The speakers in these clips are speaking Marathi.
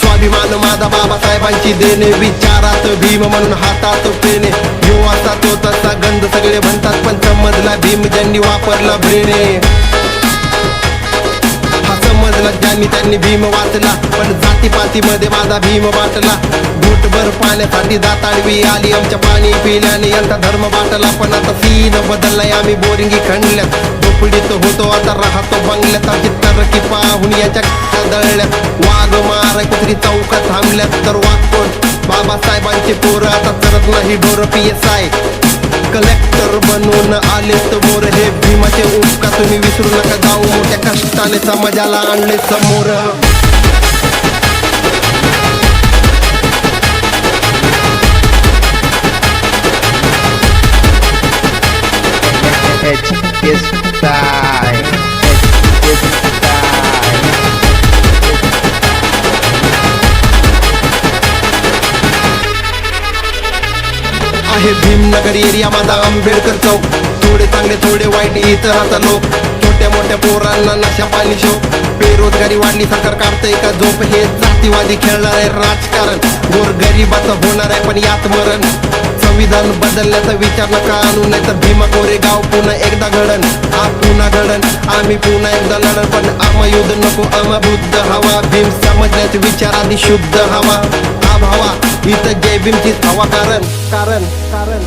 स्वाभिमान माझा बाबासाहेबांची देणे विचारात भीम म्हणून हातात पेने यो असा तो तसा गंध सगळे म्हणतात पण समजला भीम ज्यांनी वापरला ब्रेने हा समजला ज्यांनी त्यांनी भीम वाचला पण जातीपातीमध्ये माझा भीम वाटला. घोटभर पाण्यासाठी दाताडवी आली आमच्या पाणी पिल्याने यांचा धर्म वाटला पण आता सीन बदललाय आम्ही बोरिंगी खणल्यात. झोपडीत होतो आता राहतो बंगल्यात आमची की पाहून याच्या दळल्यात. वाघ मार कुत्री चौकात थांबल्यात तर वाघ बाबासाहेबांचे पोरं आता करत नाही डोर पी एस आय कलेक्टर बनवून आलेत मोर हे भीमाचे उपका तुम्ही विसरू नका जाऊ मोठ्या कष्टाने समाजाला आणले समोर. आहे भीमनगर एरिया माझा आंबेडकर चौक. थोडे चांगले थोडे वाईट इतर आता लोक. छोट्या मोठ्या पोरांना नशा पाणी शोक. बेरोजगारी वाढली सरकार काढतंय का झोप? हे जातीवादी खेळणार आहे राजकारण. गोर गरीबाचं होणार आहे पण यात मरण. संविधान बदलण्याचा विचार नका आणू नाही तर भीमा कोरे गाव पुन्हा एकदा घडण हा पुन्हा घडण आम्ही पुन्हा एकदा लढण पण आम्हा युद्ध नको आम्हा बुद्ध हवा. भीम समजण्याचे विचार आधी शुद्ध हवा. हा भावा इथं जय भीमचीच हवा कारण कारण कारण.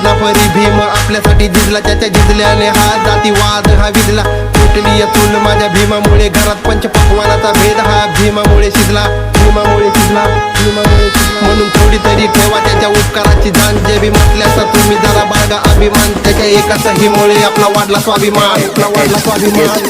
चंदना परी भीम आपल्यासाठी झिजला त्याच्या झिजल्याने हा जातीवाद हा विजला. तुटली या चूल माझ्या भीमामुळे घरात पंचपक्वानाचा भेद हा भीमामुळे शिजला. भीमामुळे शिजला भीमामुळे शिजला. म्हणून थोडी तरी ठेवा त्याच्या उपकाराची जाण. जे भीम असल्याचा तुम्ही जरा बाळगा अभिमान. त्याच्या एका सहीमुळे आपला वाढला स्वाभिमान. आपला वाढला स्वाभिमान.